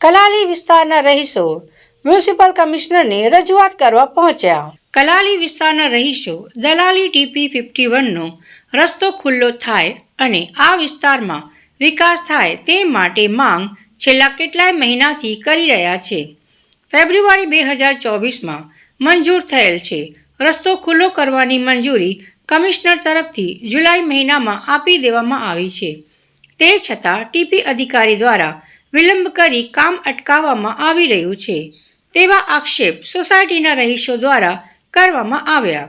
કલાલી વિસ્તારના રહીશો મ્યુનિસિપલ કમિશનરને રજૂઆત કરવા પહોંચ્યા. કલાલી વિસ્તારના રહીશો દલાલી ટીપી ફિફ્ટી વનનો રસ્તો ખુલ્લો થાય અને આ વિસ્તારમાં વિકાસ થાય તે માટે માંગ છેલ્લા કેટલાય મહિનાથી કરી રહ્યા છે. ફેબ્રુઆરી બે હજાર ચોવીસમાં મંજૂર થયેલ છે. રસ્તો ખુલ્લો કરવાની મંજૂરી કમિશનર તરફથી જુલાઈ મહિનામાં આપી દેવામાં આવી છે. તે છતાં ટીપી અધિકારી દ્વારા વિલંબ કરી કામ અટકાવવામાં આવી રહ્યું છે. તેવા આક્ષેપ સોસાયટીના રહીશો દ્વારા કરવામાં આવ્યા.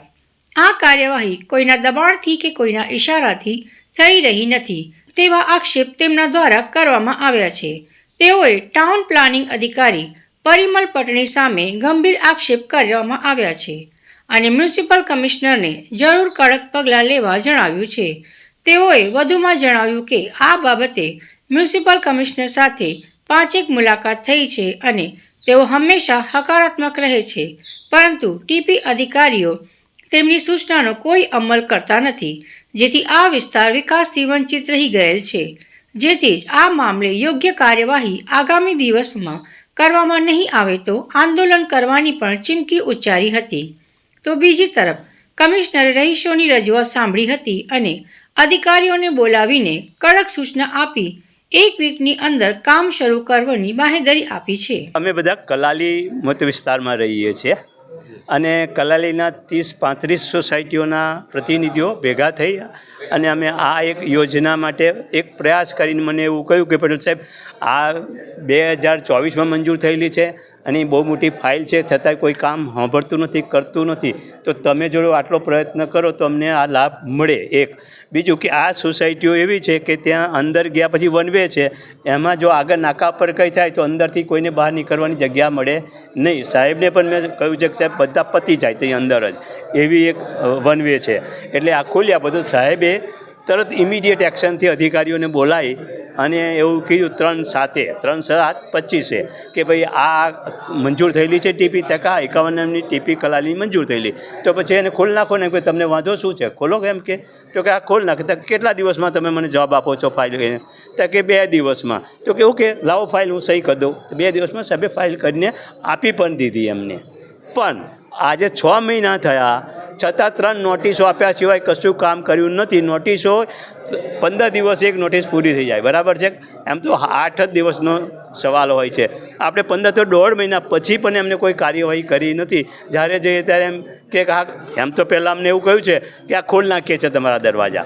આ કાર્યવાહી કોઈના દબાણથી કે કોઈના ઇશારાથી થઈ રહી નથી તેવા આક્ષેપ તેમના દ્વારા કરવામાં આવ્યા છે. તેઓએ ટાઉન પ્લાનિંગ અધિકારી પરિમલ પટણી સામે ગંભીર આક્ષેપ કરવામાં આવ્યા છે અને મ્યુનિસિપલ કમિશનરને જરૂર કડક પગલાં લેવા જણાવ્યું છે. તેઓએ વધુમાં જણાવ્યું કે આ બાબતે મ્યુનિસિપલ કમિશનર સાથે પાંચેક મુલાકાત થઈ છે અને તેઓ હંમેશા હકારાત્મક રહે છે. પરંતુ ટીપી અધિકારીઓ તેમની સૂચનાનો કોઈ અમલ કરતા નથી, જેથી આ વિસ્તાર વિકાસથી વંચિત રહી ગયેલ છે. જેથી જ આ મામલે યોગ્ય કાર્યવાહી આગામી દિવસમાં કરવામાં નહીં આવે તો આંદોલન કરવાની પણ ચીમકી ઉચ્ચારી હતી. તો બીજી તરફ, કમિશનરે રહીશોની રજૂઆત સાંભળી હતી અને અધિકારીઓને બોલાવીને કડક સૂચના આપી એક વીકની અંદર કામ શરૂ કરવાની બાહેધરી આપી છે. અમે બધા કલાલી મત વિસ્તારમાં રહીએ છીએ અને કલાલીના ત્રીસ પાંત્રીસ સોસાયટીઓના પ્રતિનિધિઓ ભેગા થઈ અને અમે આ એક યોજના માટે એક પ્રયાસ કરીને મને એવું કહ્યું કે પટેલ સાહેબ, આ બે હજાર ચોવીસમાં મંજૂર થયેલી છે અને એ બહુ મોટી ફાઇલ છે, છતાંય કોઈ કામ સાંભળતું નથી, કરતું નથી. તો તમે જો આટલો પ્રયત્ન કરો તો અમને આ લાભ મળે એક. બીજું કે આ સોસાયટીઓ એવી છે કે ત્યાં અંદર ગયા પછી વન વે છે, એમાં જો આગળ નાકા પર કંઈ થાય તો અંદરથી કોઈને બહાર નીકળવાની જગ્યા મળે નહીં. સાહેબને પણ મેં કહ્યું છે કે સાહેબ, બધા પતી જાય ત્યાં અંદર જ. એવી એક વન વે છે. એટલે આ ખોલ્યા બધું સાહેબે તરત ઇમિડિયેટ એક્શનથી અધિકારીઓને બોલાવી અને એવું કીધું ત્રણ સાતે ત્રણ સાત, પચીસે કે ભાઈ આ મંજૂર થયેલી છે ટીપી, ટકા એકાવન એમની ટીપી કલાલી મંજૂર થયેલી. તો પછી એને ખોલ નાખો ને કે તમને વાંધો શું છે? ખોલો કેમ કે તો કે, આ ખોલ નાખે. તો કેટલા દિવસમાં તમે મને જવાબ આપો છો ફાઇલ તો કે, બે દિવસમાં. તો કે, ઓકે, લાવો ફાઇલ હું સહી કરી દઉં. તો બે દિવસમાં સભ્ય ફાઇલ કરીને આપી પણ દીધી એમને. પણ આજે છ મહિના થયા છતાં ત્રણ નોટિસો આપ્યા સિવાય કશું કામ કર્યું નથી. નોટિસો પંદર દિવસ એક નોટિસ પૂરી થઈ જાય. બરાબર છે? એમ તો આઠ જ દિવસનો સવાલ હોય છે. આપણે પંદર તો દોઢ મહિના પછી પણ એમને કોઈ કાર્યવાહી કરી નથી. જ્યારે જઈએ ત્યારે એમ કે હા, એમ તો પહેલાં અમને એવું કહ્યું છે કે આ ખોલ નાખીએ છીએ તમારા દરવાજા.